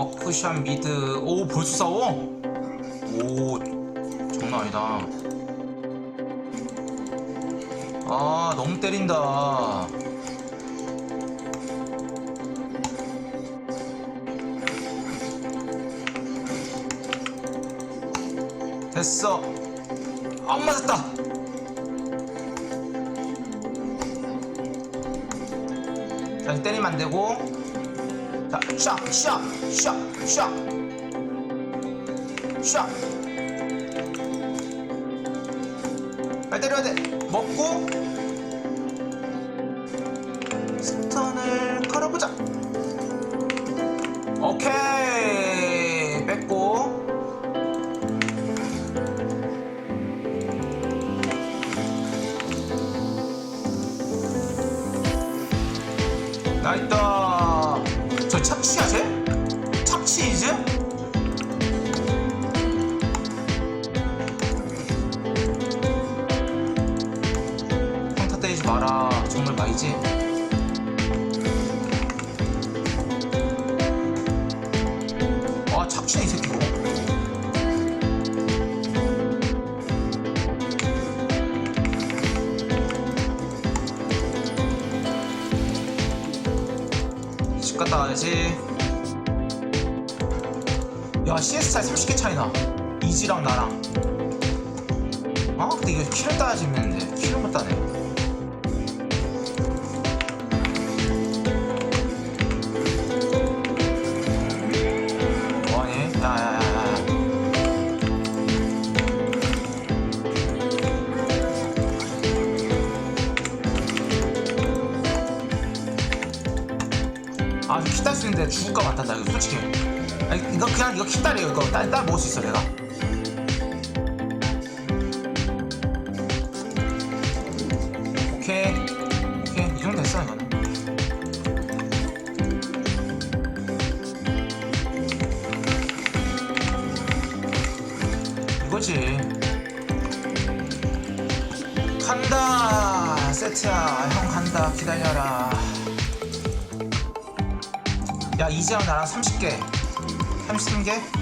워크샵 미드. 오 벌써 싸워? 오 장난 아니다. 아 너무 때린다. 됐어. 안 맞았다. 자 이제 때리면 안 되고 자 샤, 샤, 샤, 샤, 샤. 빨리 때려야 돼. 먹고 마이지 아 착취네 이 새끼 이거 집 갔다 와야지. 야, CS 차이 30개 차이나. 이지랑 나랑. 아, 근데 이거 키를 따야지 있는데. 키를 못 따네. 키딸 수 있는데 죽을까 같다, 이거 솔직히. 아니, 이거 그냥 이거 키딸이에요, 이거. 딸, 딸 먹을 수 있어, 내가. 오케이. 오케이. 이 정도 됐어, 이거는. 이거지. 간다! 세트야. 형 간다. 기다려라. 야 이지랑 나랑 30개 33개?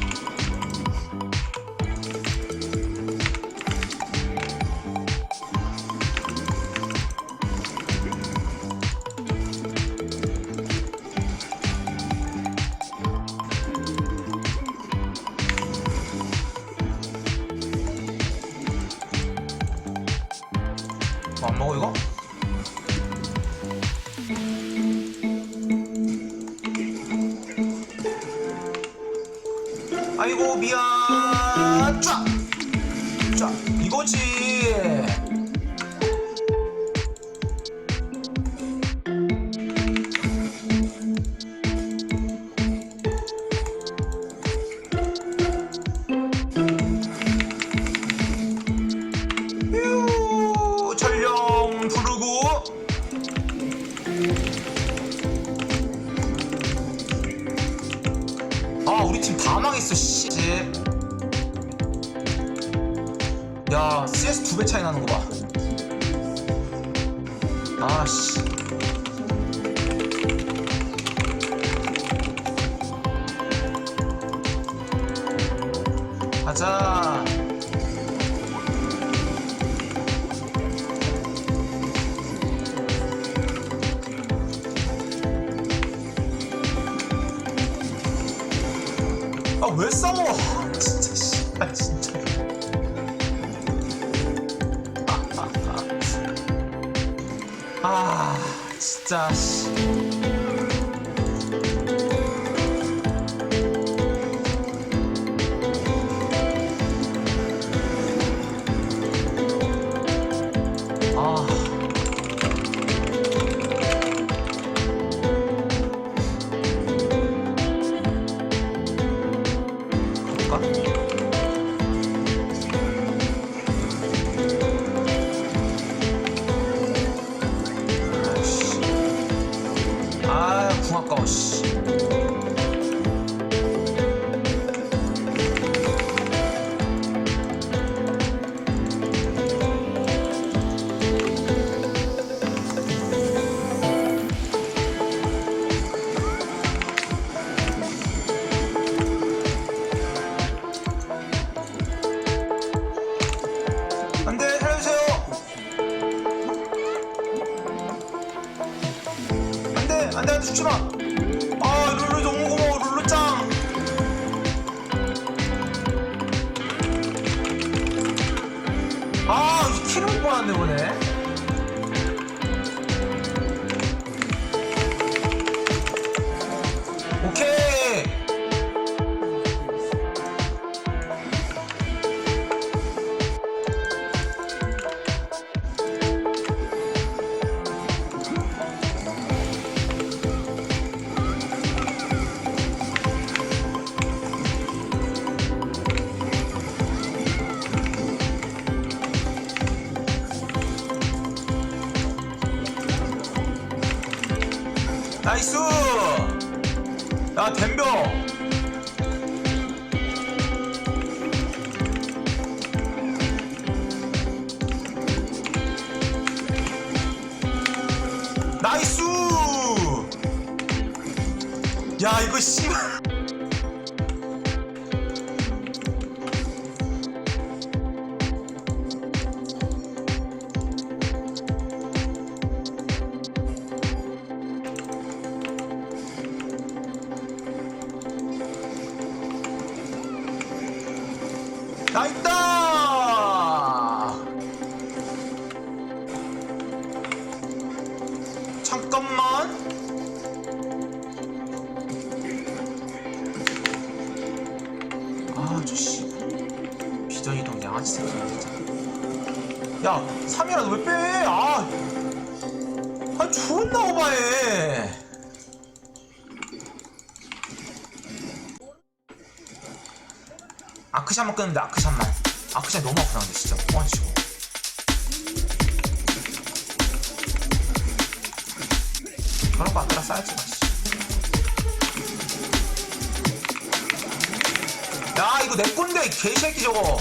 미안. 쫙! 쫙. 이거지 우리 팀 다 망했어 씨. 야 CS 두 배 차이 나는 거 봐. 아씨. 가자. 아왜 싸워? 진짜 씨. 아 진짜. 아 진짜 씨. 好。 죽지마 아 룰루 너무 고마워 룰루 짱. 아, 이 키를 못 받았네, 이번 나이스! 야, 댐벼! 나이스! 야, 이거 씨발. 나 있다! 잠깐만. 아, 저 씨. 비전이동 양아치 새끼 진짜. 야, 3이라도 왜 빼? 아, 아, 존나 오바해. 아크샷만 끄는데 아크샷만. 아크샷 너무 아프다 근데 진짜. 뻔치고 그런 거 아까라 쌓였지. 야 이거 내 건데 이 개새끼 저거.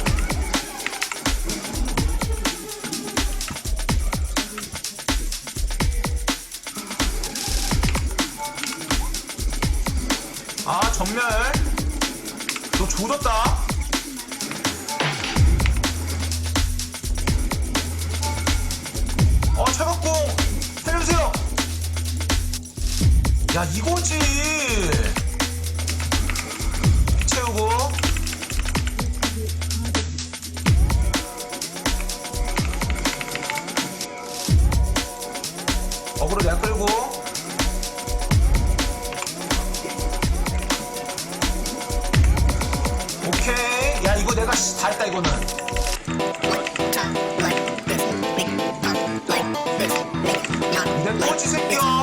아 전멸. 너 조졌다 차갑고 살려주세요. 야 이거지. 채우고. 어그로 내가 끌고. 오케이. 야 이거 내가 씨, 다 했다 이거는 내꼬